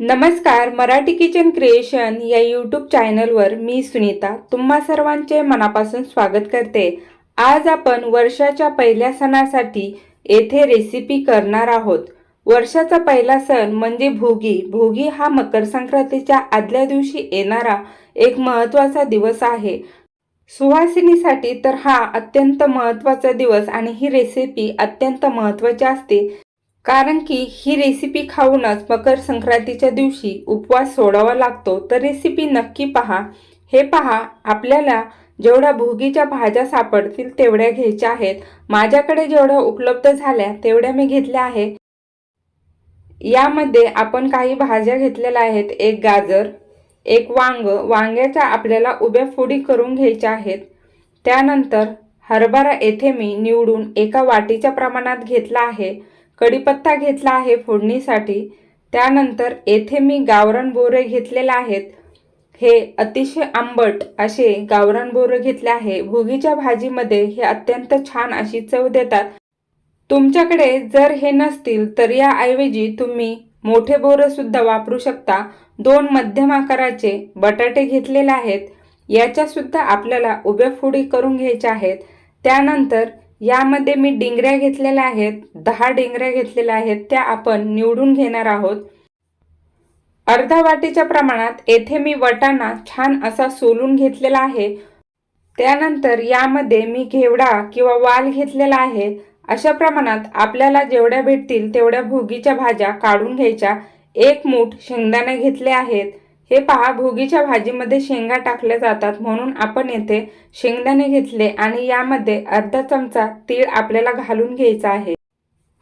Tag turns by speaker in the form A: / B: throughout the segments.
A: नमस्कार Marathi kitchen creation या YouTube चॅनलवर मी सुनीता तुम्हा सर्वांचे मनापासून स्वागत करते. आज आपण वर्षाच्या पहिल्या सणासाठी येथे रेसिपी करणार आहोत. वर्षाचा पहिला सण म्हणजे भोगी. भोगी हा मकर संक्रांतीच्या आदल्या दिवशी येणारा एक महत्त्वाचा दिवस आहे. सुवासिनीसाठी तर हा अत्यंत महत्त्वाचा दिवस आणि ही रेसिपी अत्यंत महत्त्वाची असते. कारण की ही रेसिपी खाऊनच मकर संक्रांतीच्या दिवशी उपवास सोडावा लागतो. तर रेसिपी नक्की पहा. हे पहा आपल्याला जेवढ्या भोगीच्या भाज्या सापडतील तेवढ्या घ्यायच्या आहेत. माझ्याकडे जेवढ्या उपलब्ध झाल्या तेवढ्या मी घेतल्या आहे यामध्ये आपण काही भाज्या घेतलेल्या आहेत. एक गाजर एक वांग. वांग्याच्या आपल्याला उभ्या फोडी करून घ्यायच्या आहेत. त्यानंतर हरभरा येथे मी निवडून एका वाटीच्या प्रमाणात घेतला आहे. कढीपत्ता घेतला आहे फोडणीसाठी. त्यानंतर येथे मी गावरण बोरे घेतलेले आहेत. हे अतिशय आंबट असे गावरण बोरं घेतले आहे. भुगीच्या भाजीमध्ये हे अत्यंत छान अशी चव देतात. तुमच्याकडे जर हे नसतील तर याऐवजी तुम्ही मोठे बोरं सुद्धा वापरू शकता. दोन मध्यम आकाराचे बटाटे घेतलेले आहेत. याच्यासुद्धा आपल्याला उभ्या फोडी करून घ्यायच्या आहेत. त्यानंतर यामध्ये मी डिंगऱ्या घेतलेल्या आहेत दहा डिंगऱ्या घेतलेल्या आहेत त्या आपण निवडून घेणार आहोत. अर्धा वाटीच्या प्रमाणात येथे मी वटाणा छान असा सोलून घेतलेला आहे. त्यानंतर यामध्ये मी घेवडा किंवा वाल घेतलेला आहे. अशा प्रमाणात आपल्याला जेवढ्या भेटतील तेवढ्या भोगीच्या भाज्या काढून घ्यायच्या. एक मूठ शेंगदाणे घेतले आहेत. हे पहा भोगीच्या भाजीमध्ये शेंगा टाकल्या जातात म्हणून आपण येथे शेंगदाणे घेतले आणि यामध्ये अर्धा चमचा तीळ आपल्याला घालून घ्यायचा आहे.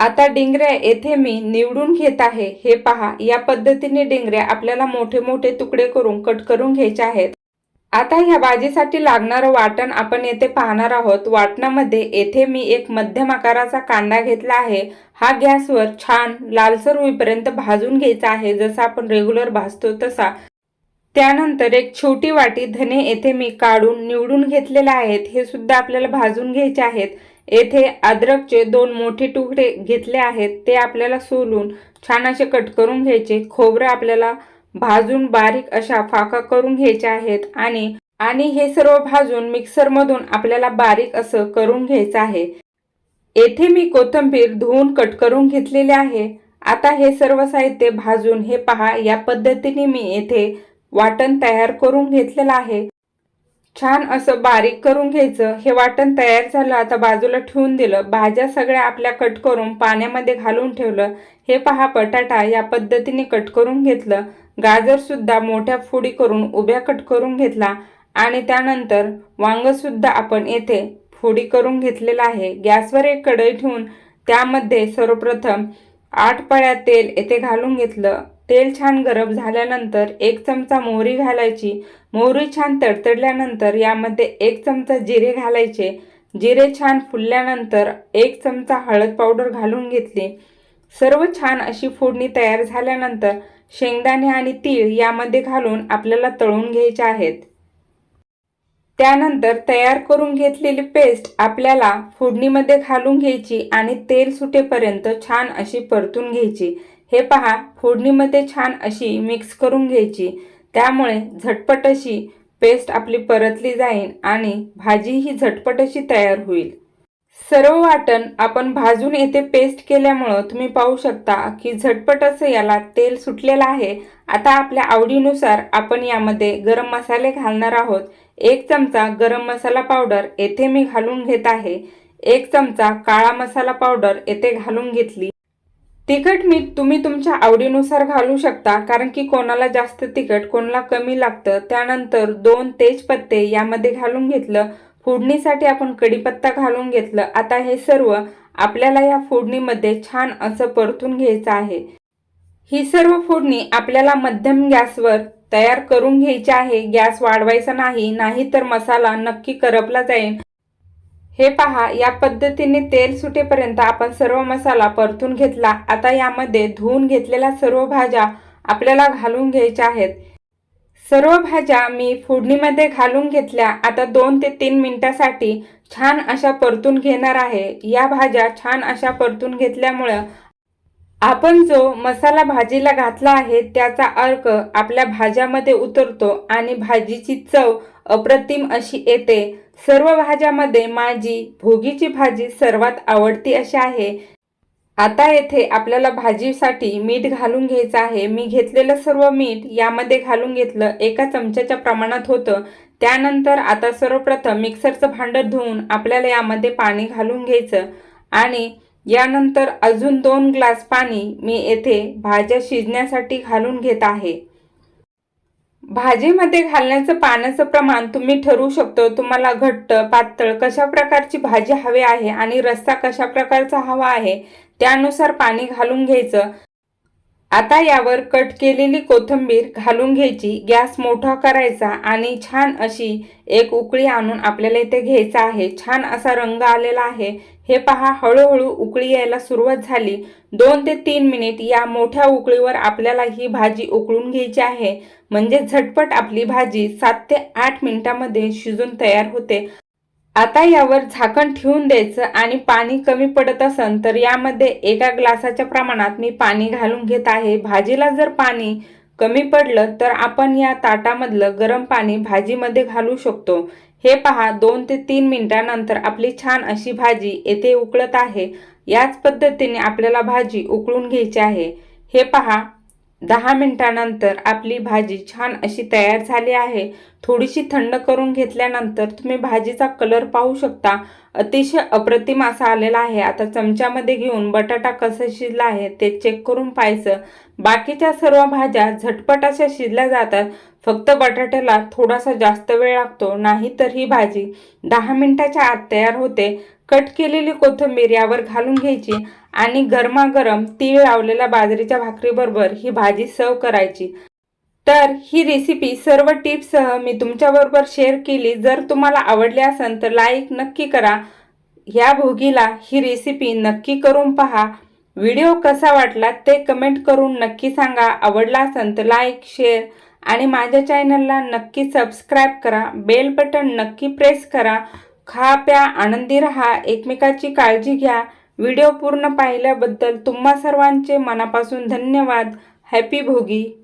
A: आता डिंगऱ्या येथे मी निवडून घेत आहे. हे पहा या पद्धतीने डिंगऱ्या आपल्याला मोठे मोठे तुकडे करून कट करून घ्यायचे आहेत. आता ह्या भाजीसाठी लागणारं वाटण आपण येथे पाहणार आहोत. वाटणामध्ये येथे मी एक मध्यम आकाराचा कांदा घेतला आहे. हा गॅसवर छान लालसर होईपर्यंत भाजून घ्यायचा आहे. जसा आपण रेग्युलर भाजतो तसा त्यानंतर एक छोटी वाटी धने येथे मी काढून निवडून घेतलेले आहेत. हे सुद्धा आपल्याला भाजून घ्यायचे आहेत. येथे अद्रकचे दोन मोठे तुकडे घेतले आहेत. ते आपल्याला सोलून छान असे कट करून घ्यायचे. खोबरं आपल्याला भाजून बारीक अशा फाका करून घ्यायच्या आहेत आणि आणि हे सर्व भाजून मिक्सरमधून आपल्याला बारीक असं करून घ्यायचं आहे. येथे मी कोथिंबीर धुवून कट करून घेतलेले आहे. आता हे सर्व साहित्य भाजून हे पहा या पद्धतीने मी येथे वाटण तयार करून घेतलेलं आहे. छान असं बारीक करून घ्यायचं. हे वाटण तयार झालं आता बाजूला ठेवून दिलं. भाज्या सगळ्या आपल्या कट करून पाण्यामध्ये घालून ठेवलं. हे पहा बटाटा या पद्धतीने कट करून घेतलं. गाजरसुद्धा मोठ्या फोडी करून उभ्या कट करून घेतला. आणि त्यानंतर वांगसुद्धा आपण येथे फोडी करून घेतलेला आहे. गॅसवर एक कढई ठेवून त्यामध्ये सर्वप्रथम आठ पळ्या तेल येथे घालून घेतलं. तेल छान गरम झाल्यानंतर एक चमचा मोहरी घालायची. मोहरी छान तडतडल्यानंतर यामध्ये एक चमचा जिरे घालायचे. जिरे छान फुलल्यानंतर एक चमचा हळद पावडर घालून घेतली. सर्व छान अशी फोडणी तयार झाल्यानंतर शेंगदाणे आणि तीळ यामध्ये घालून आपल्याला तळून घ्यायचे आहेत. त्यानंतर तयार करून घेतलेली पेस्ट आपल्याला फोडणीमध्ये घालून घ्यायची आणि तेल सुटेपर्यंत छान अशी परतून घ्यायची. हे पहा फोडणीमध्ये छान अशी मिक्स करून घ्यायची. त्यामुळे झटपट अशी पेस्ट आपली परतली जाईल आणि भाजी ही झटपट अशी तयार होईल. सर्व वाटण आपण भाजून येथे पेस्ट केल्यामुळं तुम्ही पाहू शकता की झटपट असं याला तेल सुटलेलं आहे. आता आपल्या आवडीनुसार आपण यामध्ये गरम मसाले घालणार आहोत. एक चमचा गरम मसाला पावडर येथे मी घालून घेत आहे. एक चमचा काळा मसाला पावडर येथे घालून घेतली. तिखट मीठ तुम्ही तुमच्या आवडीनुसार घालू शकता कारण की कोणाला जास्त तिखट कोणाला कमी लागतं. त्यानंतर दोन तेजपत्ते यामध्ये घालून घेतलं. फोडणीसाठी आपण कढीपत्ता घालून घेतलं. आता हे सर्व आपल्याला या फोडणीमध्ये छान असं परतून घ्यायचं आहे. ही सर्व फोडणी आपल्याला मध्यम गॅसवर तयार करून घ्यायची आहे. गॅस वाढवायचा नाही नाही तर मसाला नक्की करपला जाईल. हे पहा या पद्धतीने तेल सुटेपर्यंत आपण सर्व मसाला परतून घेतला. आता यामध्ये धुवून घेतलेल्या सर्व भाज्या आपल्याला घालून घ्यायच्या आहेत. सर्व भाज्या मी फोडणीमध्ये घालून घेतल्या. आता दोन ते तीन मिनटासाठी छान अशा परतून घेणार आहे. या भाज्या छान अशा परतून घेतल्यामुळं आपण जो मसाला भाजीला घातला आहे त्याचा अर्क आपल्या भाज्यामध्ये उतरतो आणि भाजीची चव अप्रतिम अशी येते. सर्व भाज्यामध्ये माझी भोगीची भाजी सर्वात आवडती अशी आहे. आता येथे आपल्याला भाजीसाठी मीठ घालून घ्यायचं आहे. मी घेतलेलं सर्व मीठ यामध्ये घालून घेतलं. एका चमच्याच्या प्रमाणात होतं. त्यानंतर आता सर्वप्रथम मिक्सरचं भांडं धुवून आपल्याला यामध्ये पाणी घालून घ्यायचं. आणि यानंतर अजून दोन ग्लास पाणी मी येथे भाज्या शिजण्यासाठी घालून घेत आहे. भाजीमध्ये घालण्याचं पाण्याचं प्रमाण तुम्ही ठरवू शकतो. तुम्हाला घट्ट पातळ कशा प्रकारची भाजी हवी आहे आणि रस्सा कशा प्रकारचा हवा आहे त्यानुसार पाणी घालून घ्यायचं. आता यावर कट केलेली कोथिंबीर घालून घ्यायची. गॅस मोठा करायचा आणि छान अशी एक उकळी आणून आपल्याला इथे घ्यायचं आहे. छान असा रंग आलेला आहे. हे पहा हळूहळू उकळी यायला सुरुवात झाली. दोन ते तीन मिनिट या मोठ्या उकळीवर आपल्याला ही भाजी उकळून घ्यायची आहे. म्हणजे झटपट आपली भाजी सात ते आठ मिनिटामध्ये शिजून तयार होते. आता यावर झाकण ठेवून द्यायचं आणि पाणी कमी पडत असेल तर यामध्ये एका ग्लासाच्या प्रमाणात मी पाणी घालून घेत आहे. भाजीला जर पाणी कमी पडलं तर आपण या ताटामधलं गरम पाणी भाजीमध्ये घालू शकतो. हे पहा दोन ते तीन मिनिटानंतर आपली छान अशी भाजी येथे उकळत आहे. याच पद्धतीने आपल्याला भाजी उकळून घ्यायची आहे. हे पहा दहा मिनटानंतर आपली भाजी छान अशी तयार झाली आहे. थोडीशी थंड करून घेतल्यानंतर तुम्ही भाजीचा कलर पाहू शकता. अतिशय अप्रतिम असा आलेला आहे. आता चमच्यामध्ये घेऊन बटाटा कसं शिजला आहे ते चेक करून पाहायचं. बाकीच्या सर्व भाज्या झटपट अशा शिजल्या जातात. फक्त बटाट्याला थोडासा जास्त वेळ लागतो. नाही तर ही भाजी दहा मिनटाच्या आत तयार होते. कट केलेली कोथिंबीर यावर घालून घ्यायची. आणि गरमागरम तीळ लावलेल्या बाजरीच्या भाकरीबरोबर ही भाजी सर्व करायची. तर ही रेसिपी सर्व टिप्ससह मी तुमच्याबरोबर शेअर केली. जर तुम्हाला आवडली असेल तर लाईक नक्की करा. ह्या भोगीला ही रेसिपी नक्की करून पहा. व्हिडिओ कसा वाटला ते कमेंट करून नक्की सांगा. आवडला असेल तर लाईक शेअर आणि माझ्या चॅनलला नक्की सबस्क्राईब करा. बेल बटन नक्की प्रेस करा. खा प्या आनंदी रहा. एकमेकाची काळजी घ्या. व्हिडिओ पूर्ण पाहिल्याबद्दल तुम्हा सर्वांचे मनापासून धन्यवाद. हॅपी भोगी.